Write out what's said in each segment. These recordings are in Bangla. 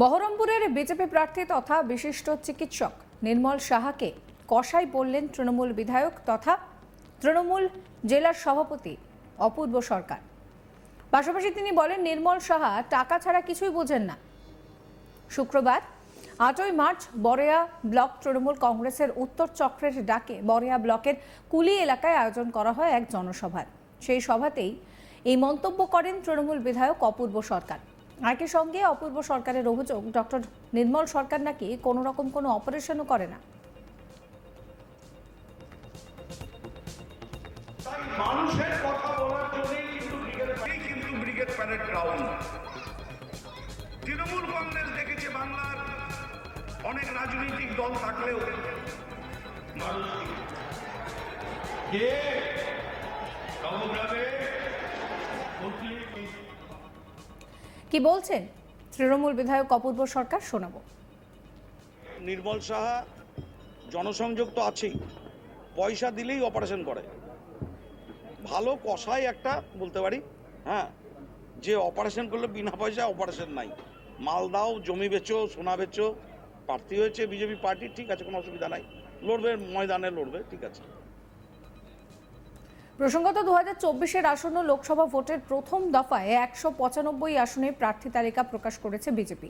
বহরমপুরের বিজেপি প্রার্থী তথা বিশিষ্ট চিকিৎসক নির্মল সাহাকে কষাই বললেন তৃণমূল বিধায়ক তথা তৃণমূল জেলার সভাপতি অপূর্ব সরকার। পাশাপাশি তিনি বলেন, নির্মল সাহা টাকা ছাড়া কিছুই বোঝেন না। শুক্রবার, আটই মার্চ, বরেয়া ব্লক তৃণমূল কংগ্রেসের উত্তর চক্রের ডাকে বরেয়া ব্লকের কুলি এলাকায় আয়োজন করা হয় এক জনসভার। সেই সভাতেই এই মন্তব্য করেন তৃণমূল বিধায়ক অপূর্ব সরকার। একই সঙ্গে অপূর্ব সরকারের অভিযোগ। ডক্টর নির্মল সরকার নাকি কোনো রকম কোনো অপারেশনও করে না। মানুষের কথা বলার জন্যই কিন্তু কিন্তু brigade parade ground. Trinamool Congress দেখেছে বাংলার অনেক রাজনৈতিক দল থাকলেও। মানুষ কে? কি বলছেন? তৃণমূল বিধায়ক অপূর্ব সরকার শোনাবো। নির্মল সাহা জনসংযোগ তো আছেই পয়সা দিলেই অপারেশন করে। ভালো কষাই একটা, বলতে পারি হ্যাঁ যে অপারেশন করলে বিনা পয়সায় অপারেশন নাই। মাল দাও, জমি বেচো, সোনা বেচো, প্রার্থী হয়েছে, বিজেপি পার্টি, ঠিক আছে, কোনো অসুবিধা নাই। লড়বে, ময়দানে লড়বে, ঠিক আছে। প্রসঙ্গত দু হাজার চব্বিশের আসন্ন লোকসভা ভোটের প্রথম দফায় একশো পঁচানব্বই আসনে প্রার্থী তালিকা প্রকাশ করেছে বিজেপি।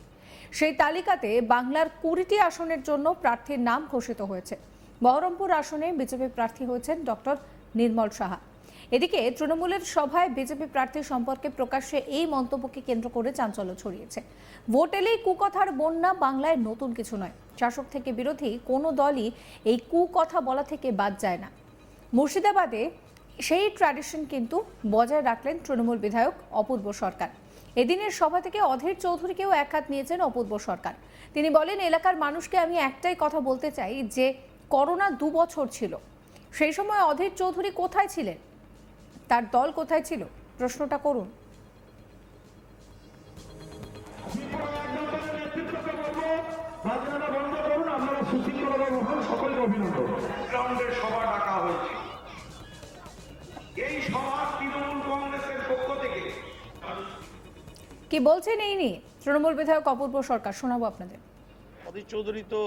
সেই তালিকাতে বাংলার কুড়িটি আসনের জন্য প্রার্থীর নাম ঘোষিত হয়েছে। বহরমপুর আসনে বিজেপি প্রার্থী হয়েছেন ডক্টর নির্মল সাহা। এদিকে তৃণমূলের সভায় বিজেপি প্রার্থী সম্পর্কে প্রকাশ্যে এই মন্তব্যকে কেন্দ্র করে চাঞ্চল্য ছড়িয়েছে। ভোট এলেই কুকথার বন্যা বাংলায় নতুন কিছু নয়। শাসক থেকে বিরোধী কোনো দলই এই কুকথা বলা থেকে বাদ যায় না। মুর্শিদাবাদে সেই ট্র্যাডিশন কিন্তু বজায় রাখলেন তৃণমূল বিধায়ক অপূর্ব সরকার। এদিনের সভা থেকে অধীর চৌধুরীকেও এক হাত নিয়েছেন অপূর্ব সরকার। তিনি বলেন এলাকার মানুষকে আমি একটাই কথা বলতে চাই যে করোনা দু বছর ছিল। সেই সময় অধীর চৌধুরী কোথায় ছিলেন? তার দল কোথায় ছিল? প্রশ্নটা করুন। সকলকে অভিনন্দন। গ্রাউন্ডের সভা ডাকা হয়েছে। সভা তৃণমূল কংগ্রেসের পক্ষ থেকে। কি বলছেন এই নিয়ে? তৃণমূল বিধায়ক অপূর্ব সরকার শোনাবো আপনাদের। অধীর চৌধুরী তো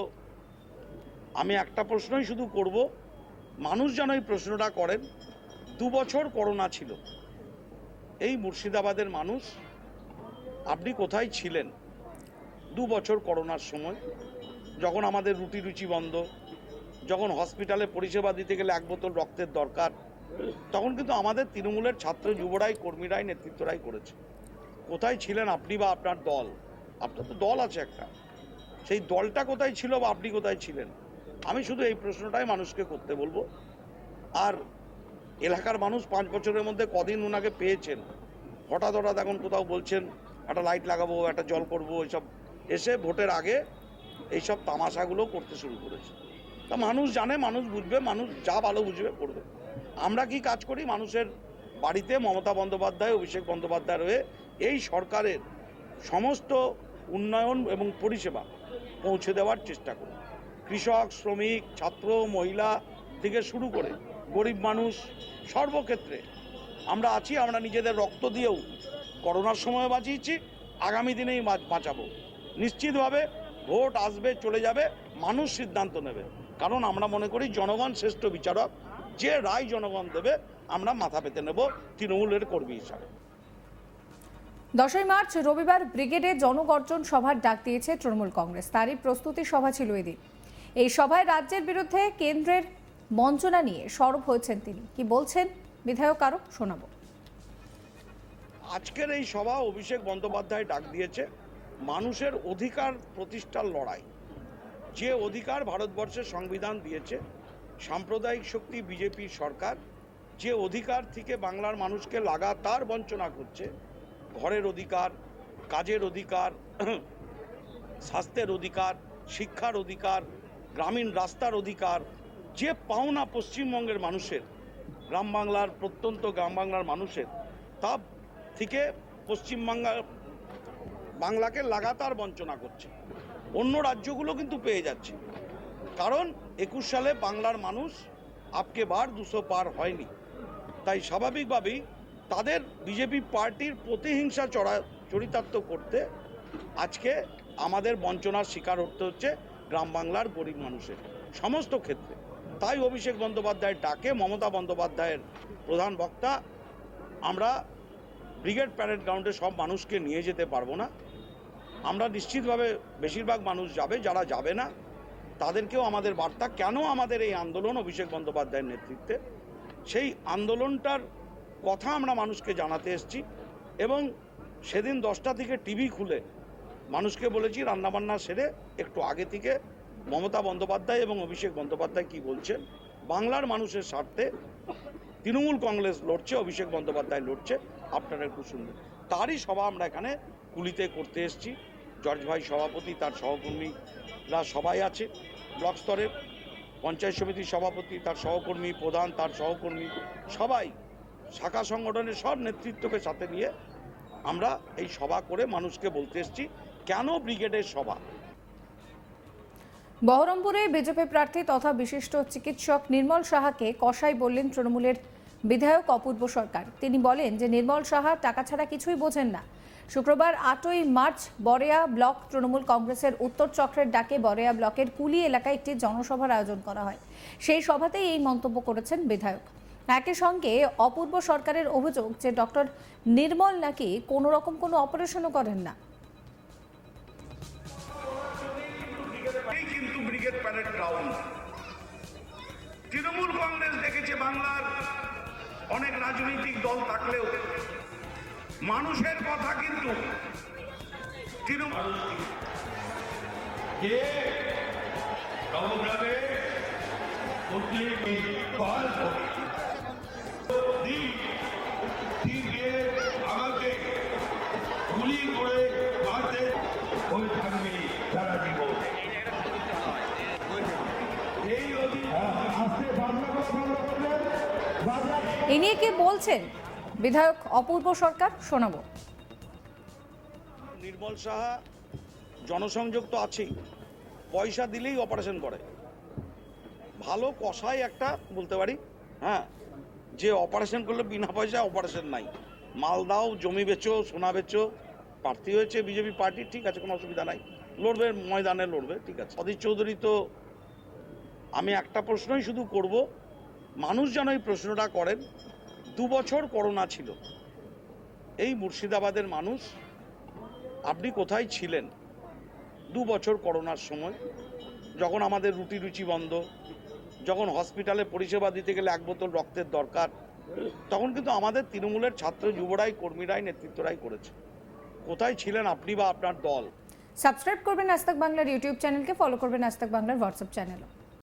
আমি একটা প্রশ্নই শুধু করব। মানুষ যেন এই প্রশ্নটা করেন দু বছর করোনা ছিল। এই মুর্শিদাবাদের মানুষ আপনি কোথায় ছিলেন? দু বছর করোনার সময় যখন আমাদের রুটি রুচি বন্ধ যখন হসপিটালে পরিষেবা দিতে গেলে এক বোতল রক্তের দরকার তখন কিন্তু আমাদের তৃণমূলের ছাত্র যুবরাই, কর্মীরাই, নেতৃত্বরাই করেছে। কোথায় ছিলেন আপনি বা আপনার দল? আপনার তো দল আছে একটা। সেই দলটা কোথায় ছিল বা আপনি কোথায় ছিলেন? আমি শুধু এই প্রশ্নটাই মানুষকে করতে বলব। আর এলাকার মানুষ পাঁচ বছরের মধ্যে কদিন ওনাকে পেয়েছেন? হঠাৎ হঠাৎ এখন কোথাও বলছেন, একটা লাইট লাগাবো, একটা জল করব এইসব এসে ভোটের আগে এইসব তামাশাগুলো করতে শুরু করেছে। তা মানুষ জানে, মানুষ বুঝবে, মানুষ যা ভালো বুঝবে করবে। আমরা কি কাজ করি? মানুষের বাড়িতে মমতা বন্দ্যোপাধ্যায়, অভিষেক বন্দ্যোপাধ্যায় হয়ে এই সরকারের সমস্ত উন্নয়ন এবং পরিষেবা পৌঁছে দেওয়ার চেষ্টা করি। কৃষক, শ্রমিক, ছাত্র, মহিলা থেকে শুরু করে গরিব মানুষ সর্বক্ষেত্রে আমরা আছি, আমরা নিজেদের রক্ত দিয়েও করোনার সময় বাঁচিয়েছি, আগামী দিনেই বাঁচ- বাঁচাবো। নিশ্চিতভাবে ভোট আসবে, চলে যাবে, মানুষ সিদ্ধান্ত নেবে। কারণ আমরা মনে করি জনগণ শ্রেষ্ঠ বিচারক যে রায় জনগণ দেবে আমরা মাথা পেতে নেব তৃণমূলের কর্মী হিসাবে। দশই মার্চ রবিবার ব্রিগেডে জনগর্জন সভার ডাক দিয়েছে তৃণমূল কংগ্রেস। তারই প্রস্তুতি সভা ছিল এদিন। এই সভায় রাজ্যের বিরুদ্ধে কেন্দ্রের বঞ্চনা নিয়ে সরব হয়েছেন তিনি। কি বলছেন বিধায়ক আরও শোনাবো। আজকের এই সভা অভিষেক বন্দ্যোপাধ্যায় ডাক দিয়েছে মানুষের অধিকার প্রতিষ্ঠার লড়াই। যে অধিকার ভারতবর্ষের সংবিধান দিয়েছে সাম্প্রদায়িক শক্তি বিজেপির সরকার, যে অধিকার থেকে বাংলার মানুষকে লাগাতার বঞ্চনা করছে, ঘরের অধিকার, কাজের অধিকার, স্বাস্থ্যের অধিকার, শিক্ষার অধিকার, গ্রামীণ রাস্তার অধিকার, যে পাওনা পশ্চিমবঙ্গের মানুষের, গ্রাম বাংলার প্রত্যন্ত গ্রাম বাংলার মানুষের, তা থেকে পশ্চিমবাংলা, বাংলাকে লাগাতার বঞ্চনা করছে। অন্য রাজ্যগুলো কিন্তু পেয়ে যাচ্ছে। কারণ একুশ সালে বাংলার মানুষ আপকে বার দুশো পার হয়নি। তাই স্বাভাবিকভাবেই তাদের বিজেপি পার্টির প্রতিহিংসা চড়া চরিতার্থ করতে আজকে আমাদের বঞ্চনার শিকার হতে হচ্ছে গ্রাম বাংলার গরিব মানুষের সমস্ত ক্ষেত্রে। তাই অভিষেক বন্দ্যোপাধ্যায়ের ডাকে, মমতা বন্দ্যোপাধ্যায়ের প্রধান বক্তা, আমরা ব্রিগেড প্যারেড গ্রাউন্ডে সব মানুষকে নিয়ে যেতে পারব না। আমরা নিশ্চিতভাবে বেশিরভাগ মানুষ যাবে, যারা যাবে না তাদেরকেও আমাদের বার্তা, কেন আমাদের এই আন্দোলন, অভিষেক বন্দ্যোপাধ্যায়ের নেতৃত্বে? সেই আন্দোলনটার কথা আমরা মানুষকে জানাতে এসেছি এবং সেদিন দশটা থেকে টিভি খুলে মানুষকে বলেছি, রান্নাবান্না সেরে একটু আগে থেকে মমতা বন্দ্যোপাধ্যায় এবং অভিষেক বন্দ্যোপাধ্যায় কি বলছেন? বাংলার মানুষের স্বার্থে তৃণমূল কংগ্রেস লড়ছে, অভিষেক বন্দ্যোপাধ্যায় লড়ছে, আপনারা একটু শুনবেন তারই সভা আমরা এখানে কুলিতে করতে এসেছি। জর্জ ভাই সভাপতি, তার সহকর্মীরা সবাই আছে ব্লক স্তরের পঞ্চায়েত সমিতির সভাপতি, তার সহকর্মী প্রধান, তার সহকর্মী, সবাই শাখা সংগঠনের সব নেতৃত্বকে সাথে নিয়ে আমরা এই সভা করে মানুষকে বলতে এসেছি, কেন ব্রিগেডের সভা? বহরমপুরে বিজেপি প্রার্থী তথা বিশিষ্ট চিকিৎসক নির্মল সাহাকে কসাই বললেন তৃণমূলের বিধায়ক অপূর্ব সরকার। তিনি বলেন যে, নির্মল সাহা টাকা ছাড়া কিছুই বোঝেন না। শুক্রবার আটই মার্চ বরেয়া ব্লক তৃণমূল কংগ্রেসের উত্তর চক্রের ডাকে বরেয়া ব্লকের কুলি এলাকায় একটি জনসভার আয়োজন করা হয়। সেই সভাতেই এই মন্তব্য করেছেন বিধায়ক। একই সঙ্গে অপূর্ব সরকারের অভিযোগ যে ডক্টর নির্মল নাকি কোনো রকম কোনো অপারেশনও করেন না। তৃণমূল কংগ্রেস দেখেছে বাংলার অনেক রাজনৈতিক দল থাকলেও মানুষের কথা কিন্তু তৃণমূল নবগ্রামে দিয়ে আমাকে গুলি করে মারতে ওই থাকবে সারা জীবন। এই আসতে বাংলা কথা নিয়ে কি বলছেন? বিধায়ক অপূর্ব সরকার শোনাবো। নির্মল সাহা, জনসংযোগ তো আছেই, পয়সা দিলেই অপারেশন করে। ভালো কষাই একটা, বলতে পারি হ্যাঁ যে অপারেশন করলে বিনা পয়সায় অপারেশন নাই। মাল দাও, জমি বেচো, সোনা বেচো, প্রার্থী হয়েছে, বিজেপি পার্টি, ঠিক আছে, কোনো অসুবিধা নাই। লড়বে, ময়দানে লড়বে, ঠিক আছে। অধীর চৌধুরী তো, আমি একটা প্রশ্নই শুধু করব, মানুষ যেন এই প্রশ্নটা করেন দু বছর করোনা ছিল। এই মুর্শিদাবাদের মানুষ, আপনি কোথায় ছিলেন? দু বছর করোনার সময়, যখন আমাদের রুটি রুচি বন্ধ, যখন হসপিটালে পরিষেবা দিতে গেলে এক বোতল রক্তের দরকার, তখন কিন্তু আমাদের তৃণমূলের ছাত্র যুবরাই, কর্মীরাই নেতৃত্বরাই করেছে। কোথায় ছিলেন আপনি বা আপনার দল? সাবস্ক্রাইব করবেন আজ বাংলার ইউটিউব চ্যানেলকে, ফলো করবেন আজ বাংলার হোয়াটসঅ্যাপ চ্যানেলও।